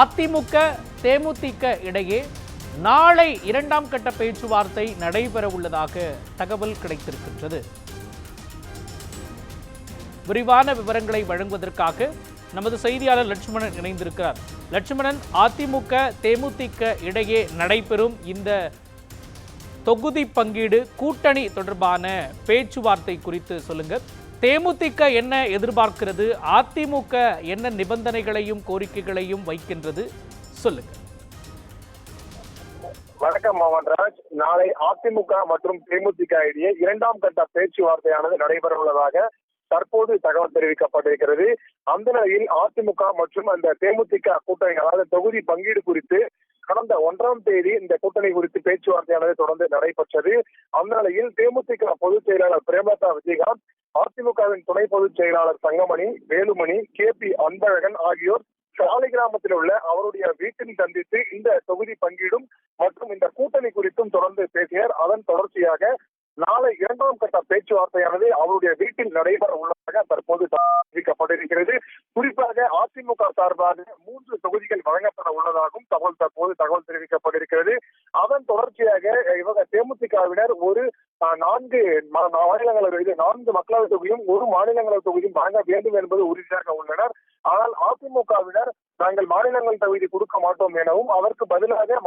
அதிமுக தேமுதிக இடையே நாளை இரண்டாம் கட்ட பேச்சுவார்த்தை நடைபெற உள்ளதாக தகவல் கிடைத்திருக்கின்றது. விரிவான விவரங்களை வழங்குவதற்காக நமது செய்தியாளர் லட்சுமணன் இணைந்திருக்கிறார். லட்சுமணன் அதிமுக தேமுதிக இடையே நடைபெறும் இந்த தொகுதி பங்கீடு கூட்டணி தொடர்பான பேச்சுவார்த்தை குறித்து சொல்லுங்க தேமுதிக என்ன எதிர்பார்க்கிறது? அதிமுக என்ன நிபந்தனைகளையும் கோரிக்கைகளையும் வைக்கின்றது? சொல்லுங்க. வணக்கம் மோகன்ராஜ் நாளை அதிமுக மற்றும் தேமுதிக இடையே இரண்டாம் கட்ட பேச்சுவார்த்தையானது நடைபெற உள்ளதாக தற்போது தகவல் தெரிவிக்கப்பட்டிருக்கிறது. அந்த நிலையில் அதிமுக மற்றும் அந்த தேமுதிக கூட்டணி அதாவது தொகுதி பங்கீடு குறித்து கடந்த ஒன்றாம் தேதி இந்த கூட்டணி குறித்து பேச்சுவார்த்தையானது தொடர்ந்து நடைபெற்றது. அந்த நிலையில் தேமுதிக பொதுச் செயலாளர் பிரேமலதா விஜயகாந்த் அதிமுகவின் துணை பொதுச் செயலாளர் தங்கமணி வேலுமணி கே பி அன்பழகன் ஆகியோர் சாலை கிராமத்தில் உள்ள அவருடைய வீட்டில் சந்தித்து இந்த தொகுதி பங்கீடும் மற்றும் இந்த கூட்டணி குறித்தும் தொடர்ந்து பேசினர். அதன் தொடர்ச்சியாக நாளை இரண்டாம் கட்ட பேச்சுவார்த்தையானது அவருடைய வீட்டில் நடைபெற உள்ளதாக தற்போது தெரிவிக்கப்பட்டிருக்கிறது. குறிப்பாக அதிமுக சார்பாக மூன்று தொகுதிகள் வழங்கப்பட உள்ளதாகவும் தகவல் தற்போது தகவல் தெரிவிக்கப்பட்டிருக்கிறது. அதன் தொடர்ச்சியாக இவங்க தேமுதிகவினர் ஒரு நான்கு மா- மாநிலங்களவை இது நான்கு மக்களவை தொகுதியும் ஒரு மாநிலங்களவை தொகுதியும் வழங்க வேண்டும் என்பது உறுதியாக உள்ளனர். ஆனால் அதிமுகவினர் நாங்கள் மாநிலங்கள் தகுதி கொடுக்க மாட்டோம் எனவும் அதற்கு பதிலாக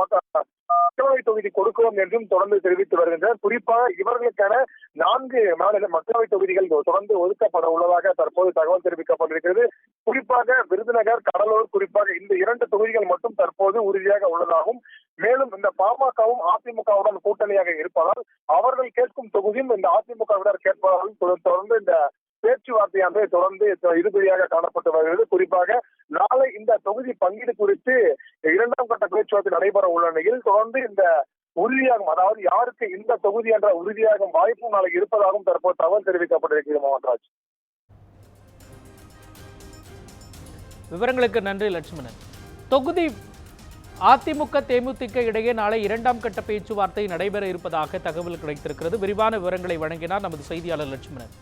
தொகுதி கொடுக்கிறோம் என்றும் தொடர்ந்து தெரிவித்து வருகின்றனர். குறிப்பாக இவர்களுக்கான நான்கு மாநில மக்களவை தொகுதிகள் தொடர்ந்து ஒதுக்கப்பட உள்ளதாக தற்போது தகவல் தெரிவிக்கப்பட்டிருக்கிறது. குறிப்பாக விருதுநகர் கடலூர் குறிப்பாக இந்த இரண்டு தொகுதிகள் மட்டும் தற்போது உறுதியாக உள்ளதாகவும் மேலும் இந்த பாமகவும் அதிமுகவுடன் கூட்டணியாக இருப்பதால் அவர்கள் கேட்கும் தொகுதியும் இந்த அதிமுகவினர் கேட்பதாலும் தொடர்ந்து இந்த பேச்சுவார்த்தையானது தொடர்ந்து இறுதியாக காணப்பட்டு வருகிறது. குறிப்பாக நாளை இந்த தொகுதி பங்கீடு குறித்து இரண்டு பேச்சுவார்த்தை நடைபெற உள்ள நிலையில் தொடர்ந்து இந்த உறுதியாகும் அதாவது யாருக்கு இந்த தொகுதி என்ற உறுதியாகும் வாய்ப்பும் நாளைக்கு இருப்பதாகவும் தற்போது தகவல் தெரிவிக்கப்பட்டிருக்கிறது மோகன்ராஜ். விவரங்களுக்கு நன்றி லட்சுமணன். தொகுதி அதிமுக தேமுதிக இடையே நாளை இரண்டாம் கட்ட பேச்சுவார்த்தை நடைபெற இருப்பதாக தகவல் கிடைத்திருக்கிறது. விரிவான விவரங்களை வழங்கினார் நமது செய்தியாளர் லட்சுமணன்.